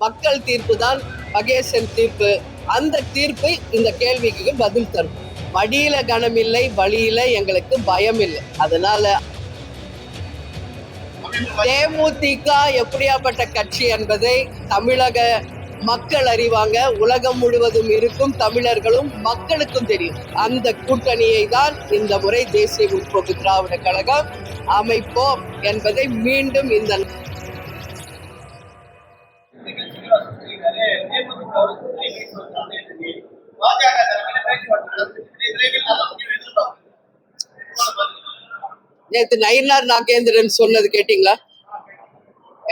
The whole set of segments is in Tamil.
மக்கள் தீர்ப்பு தான் மகேசன் தீர்ப்பு. அந்த தீர்ப்பு இந்த கேள்விக்கு பதில் தரும். மடியில கனமில்லை வழியில எங்களுக்கு பயம் இல்லை. அதனால தேமுதிக எப்படியாப்பட்ட கட்சி என்பதை தமிழக மக்கள் அறிவாங்க. உலகம் முழுவதும் இருக்கும் தமிழர்களும் மக்களுக்கும் தெரியும். அந்த கூட்டணியை தான் இந்த முறை தேசிய முற்போக்கு திராவிட கழகம் அமைப்போம் என்பதை மீண்டும் இந்த நேற்று நயினார் நாகேந்திரன் சொன்னது கேட்டீங்களா?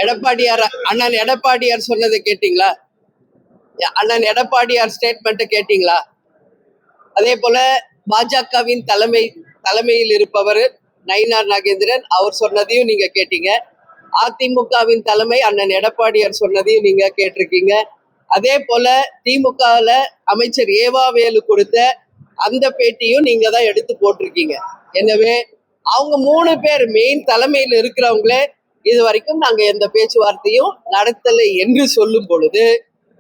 எடப்பாடியார் அண்ணன் எடப்பாடியார் சொன்னதை கேட்டீங்களா? அண்ணன் எடப்பாடியார் ஸ்டேட்மெண்ட்டை கேட்டீங்களா? அதே போல பாஜகவின் தலைமை தலைமையில் இருப்பவர் நயினார் நாகேந்திரன் அவர் சொன்னதையும் நீங்க கேட்டீங்க. அதிமுகவின் தலைமை அண்ணன் எடப்பாடியார் சொன்னதையும் நீங்க கேட்டிருக்கீங்க. அதே போல திமுகவில் அமைச்சர் ஏவாவேலு கொடுத்த அந்த பேட்டியும் நீங்க தான் எடுத்து போட்டிருக்கீங்க. எனவே அவங்க மூணு பேர் மெயின் தலைமையில் இருக்கிறவங்களே இது வரைக்கும் நாங்கள் எந்த பேச்சுவார்த்தையும் நடத்தலை என்று சொல்லும் பொழுது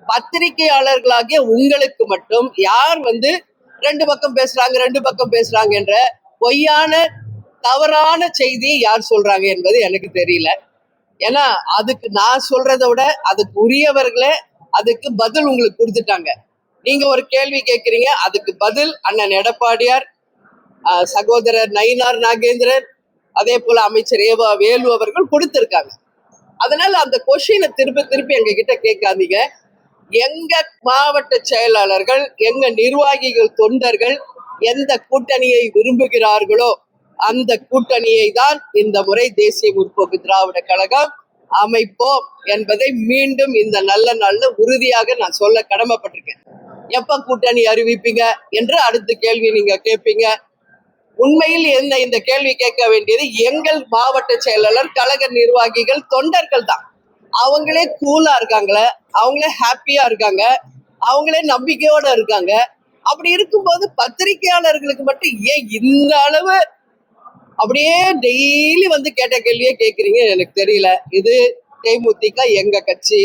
பத்திரிகையாளர்களாகிய உங்களுக்கு மட்டும் யார் வந்து ரெண்டு பக்கம் பேசுறாங்க ரெண்டு பக்கம் பேசுறாங்க என்ற பொய்யான தவறான செய்தியை யார் சொல்றாங்க என்பது எனக்கு தெரியல. ஏன்னா அதுக்கு நான் சொல்றதை விட அதுக்கு உரியவர்களே அதுக்கு பதில் உங்களுக்கு கொடுத்துட்டாங்க. நீங்க ஒரு கேள்வி கேட்குறீங்க அதுக்கு பதில் அண்ணன் எடப்பாடியார் சகோதரர் நயினார் நாகேந்திரன் அதே போல அமைச்சர் ஏவா வேலு அவர்கள் கொடுத்திருக்காங்க. அதனால அந்த கொஷினை திருப்பி திருப்பி எங்க கிட்ட கேட்காதீங்க. எங்க மாவட்ட செயலாளர்கள் எங்க நிர்வாகிகள் தொண்டர்கள் எந்த கூட்டணியை விரும்புகிறார்களோ அந்த கூட்டணியை தான் இந்த முறை தேசிய முற்போக்கு திராவிட கழகம் அமைப்போம் என்பதை மீண்டும் இந்த நல்ல நாள்ல உறுதியாக நான் சொல்ல கடமைப்பட்டிருக்கேன். எப்ப கூட்டணி அறிவிப்பீங்க என்று அடுத்த கேள்வி நீங்க கேட்பீங்க. உண்மையில் என்ன இந்த கேள்வி கேட்க வேண்டியது எங்கள் மாவட்ட செயலாளர் கழக நிர்வாகிகள் தொண்டர்கள் தான். அவங்களே கூலா இருக்காங்களே அவங்களே ஹாப்பியா இருக்காங்க அவங்களே நம்பிக்கையோட இருக்காங்க. அப்படி இருக்கும்போது பத்திரிகையாளர்களுக்கு மட்டும் ஏன் இந்த அளவு அப்படியே டெய்லி வந்து கேட்ட கேள்வியே கேட்குறீங்க? எனக்கு தெரியல. இது தேமுதிக எங்க கட்சி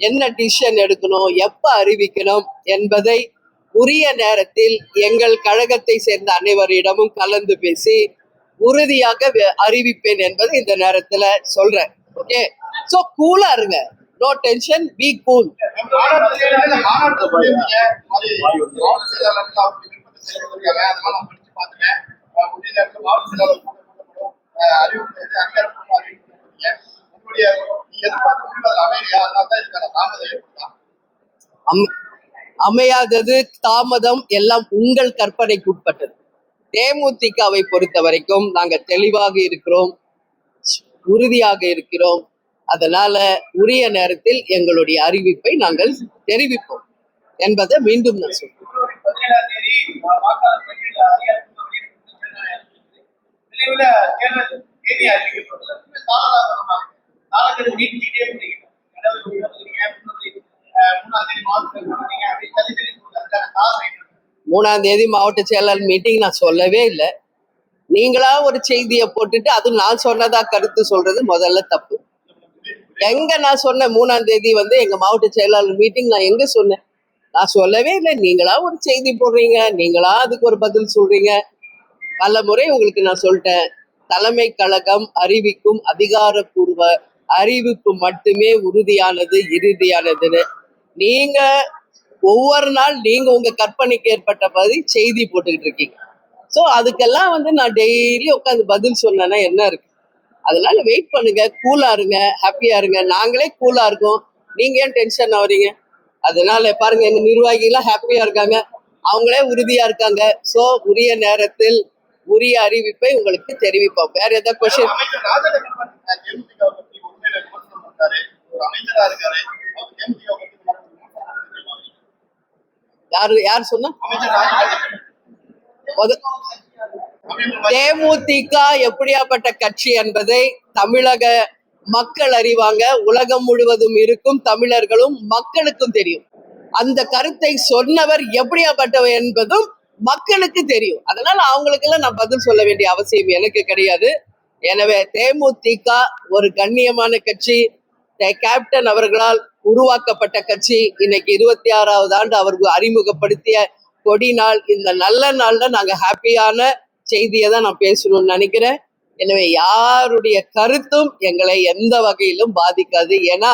என்ன டிசிஷன் எடுக்கணும் எப்ப அறிவிக்கணும் என்பதை உரிய நேரத்தில் எங்கள் கழகத்தை சேர்ந்த அனைவரிடமும் கலந்து பேசி உறுதியாக அறிவிப்பேன் என்பது இந்த நேரத்துல சொல்றேன். ஓகே சோ கூலா இருங்க. நோ டென்ஷன் பி கூல் அம்- அமையாதது தாமதம் எல்லாம் உங்கள் கற்பனைக்கு உட்பட்டது. தேமுதிகவை பொறுத்த வரைக்கும் நாங்க தெளிவாக இருக்கிறோம் உறுதியாக இருக்கிறோம். அதனால உரிய நேரத்தில் எங்களுடைய அறிவிப்பை நாங்கள் தெரிவிப்போம் என்பதை மீண்டும் நான் சொல்றேன் மூணாம் தேதி மாவட்ட செயலாளர் மீட்டிங் நான் சொல்லவே இல்லை. நீங்களா ஒரு செய்தியை போட்டுட்டு அது நான் சொன்னதா கருத்து சொல்றது முதல்ல தப்பு. எங்க நான் சொன்னேன் மூணாம் தேதி வந்து எங்க மாவட்ட செயலாளர் மீட்டிங் நான் எங்க சொன்னேன்? நான் சொல்லவே இல்லை. நீங்களா ஒரு செய்தி போடுறீங்க. நீங்களா அதுக்கு ஒரு பதில் சொல்றீங்க. பல முறை உங்களுக்கு நான் சொல்லிட்டேன். தலைமை கழகம் அறிவிக்கும் அதிகாரப்பூர்வ அறிவிப்பு மட்டுமே உறுதியானது இறுதியானதுன்னு. நீங்க ஒவ்வொரு நாள் நீங்க உங்க கற்பனைக்கு ஏற்பட்ட மாதிரி செய்தி போட்டுக்கிட்டு இருக்கீங்க. ஸோ அதுக்கெல்லாம் வந்து நான் டெய்லி உட்காந்து பதில் சொன்னேன்னா என்ன இருக்கு? அதனால வெயிட் பண்ணுங்க கூலா இருங்க ஹாப்பியா இருங்க. நாங்களே கூலா இருக்கோம். நீங்க ஏன் டென்ஷன் ஆகுறீங்க அதனால பாருங்க எங்க நிர்வாகிகள் ஹாப்பியா இருக்காங்க. அவங்களே உறுதியா இருக்காங்க. ஸோ உரிய நேரத்தில் உரிய அறிவிப்பை உங்களுக்கு தெரிவிப்போம். வேற ஏதாவது கொஸ்டின் அமைச்சர் தேமுதிக பத்தி உண்மையில விமர்சனம் பண்றாரு ஒரு அமைச்சரா இருக்காரு அவர் தேமுதிக பத்தி விமர்சனம் பண்றாரு. யாரு யார் சொன்னா? தேமுதிக எப்படியாப்பட்ட கட்சி என்பதை தமிழக மக்கள் அறிவாங்க. உலகம் முழுவதும் இருக்கும் தமிழர்களும் மக்களுக்கும் தெரியும். அந்த கருத்தை சொன்னவர் எப்படியாப்பட்டவர் என்பதும் மக்களுக்கு தெரியும். அதனால அவங்களுக்கெல்லாம் நான் பதில் சொல்ல வேண்டிய அவசியம் எனக்கு கிடையாது. எனவே தேமுதிக ஒரு கண்ணியமான கட்சி. தே- கேப்டன் அவர்களால் உருவாக்கப்பட்ட கட்சி. இன்னைக்கு இருபத்தி ஆறாவது ஆண்டு அவர் அறிமுகப்படுத்திய கொடி நாள் இந்த நல்ல நாள்ல நாங்க ஹாப்பியான செய்தியை தான் நான் பேசணும்னு நினைக்கிறேன். எனவே யாருடைய கருத்தும் எங்களை எந்த வகையிலும் பாதிக்காது. ஏன்னா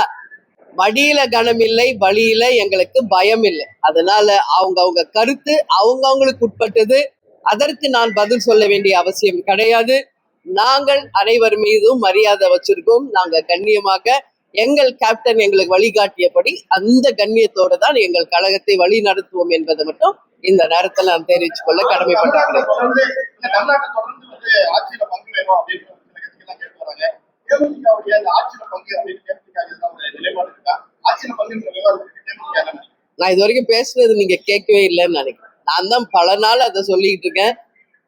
மடியில கனமில்லை வழியில எங்களுக்கு பயம் இல்லை. அதனால அவங்க அவங்க கருத்து அவங்க அவங்களுக்கு உட்பட்டது. அதற்கு நான் பதில் சொல்ல வேண்டிய அவசியம் கிடையாது. நாங்கள் அனைவர் மீதும் மரியாதை வச்சிருக்கோம். நாங்க கண்ணியமாக எங்கள் கேப்டன் எங்களுக்கு வழிகாட்டியபடி அந்த கண்ணியத்தோடு தான் எங்கள் கழகத்தை வழி நடத்துவோம் என்பதை மட்டும் இந்த நேரத்தில் நான் தெரிவித்துக் கொள்ள கடமைப்பட்டிருக்கிறேன். நான் இது வரைக்கும் பேசுனது நீங்க கேட்கவே இல்லைன்னு நினைக்கிறேன். நான் தான் பல நாள் அதை சொல்லிட்டு இருக்கேன்.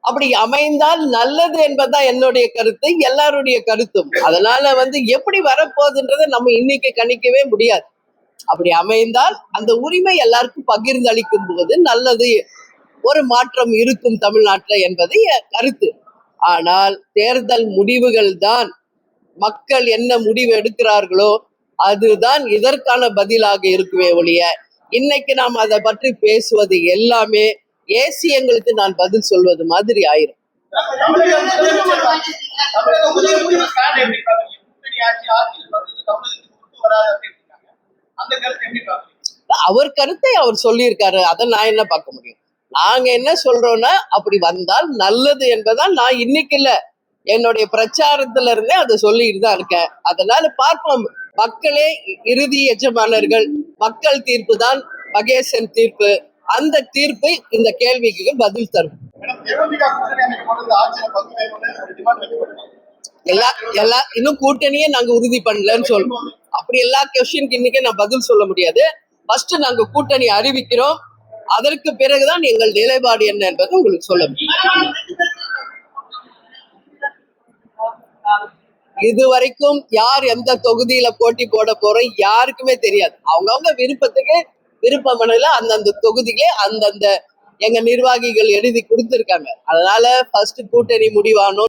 அப்படி அமைந்தால் நல்லது என்பதுதான் என்னுடைய கருத்து எல்லாருடைய கருத்தும். அதனால வந்து எப்படி வரப்போகுதுன்றதை நம்ம இன்னைக்கு கணிக்கவே முடியாது. அப்படி அமைந்தால் அந்த உரிமை எல்லாருக்கும் பகிர்ந்து அளிக்கும் போது நல்லது ஒரு மாற்றம் இருக்கும் தமிழ்நாட்டில் என்பது என் கருத்து. ஆனால் தேர்தல் முடிவுகள் தான் மக்கள் என்ன முடிவு எடுக்கிறார்களோ அதுதான் இதற்கான பதிலாக இருக்குமே ஒழிய இன்னைக்கு நாம் அதை பற்றி பேசுவது எல்லாமே ஏசியங்களுக்கு நான் பதில் சொல்வது மாதிரி ஆயிரும். அவர் கருத்தை அவர் சொல்லியிருக்காரு. அதை நான் என்ன பார்க்க முடியும்? நாங்க என்ன சொல்றோம்னா அப்படி வந்தால் நல்லது என்பதால் நான் இன்னைக்கு இல்ல என்னுடைய பிரச்சாரத்துல இருந்தே அதை சொல்லிட்டு தான் இருக்கேன். அதனால பார்ப்போம். மக்களே இறுதி எஜமானர்கள் மக்கள் தீர்ப்பு தான் மகேசன் தீர்ப்பு. அந்த தீர்ப்பு இந்த கேள்விக்கு பதில் தரும். எல்லா எல்லா இன்னும் கூட்டணியே நாங்க உறுதி பண்ணலன்னு சொல்றோம். அப்படி எல்லா கொஸ்டினுக்கு இன்னைக்கு நான் பதில் சொல்ல முடியாது. ஃபர்ஸ்ட் நாங்க கூட்டணி அறிவிக்கிறோம். அதற்கு பிறகுதான் எங்கள் நிலைப்பாடு என்ன என்பதை உங்களுக்கு சொல்ல முடியும். இதுவரைக்கும் யார் எந்த தொகுதியில போட்டி போட போறோம் யாருக்குமே தெரியாது. அவங்கவங்க விருப்பத்துக்கு விருப்பமனையில அந்தந்த தொகுதிகளே அந்தந்த எங்க நிர்வாகிகள் எழுதி கொடுத்திருக்காங்க. அதனால ஃபர்ஸ்ட் கூட்டணி முடிவானோ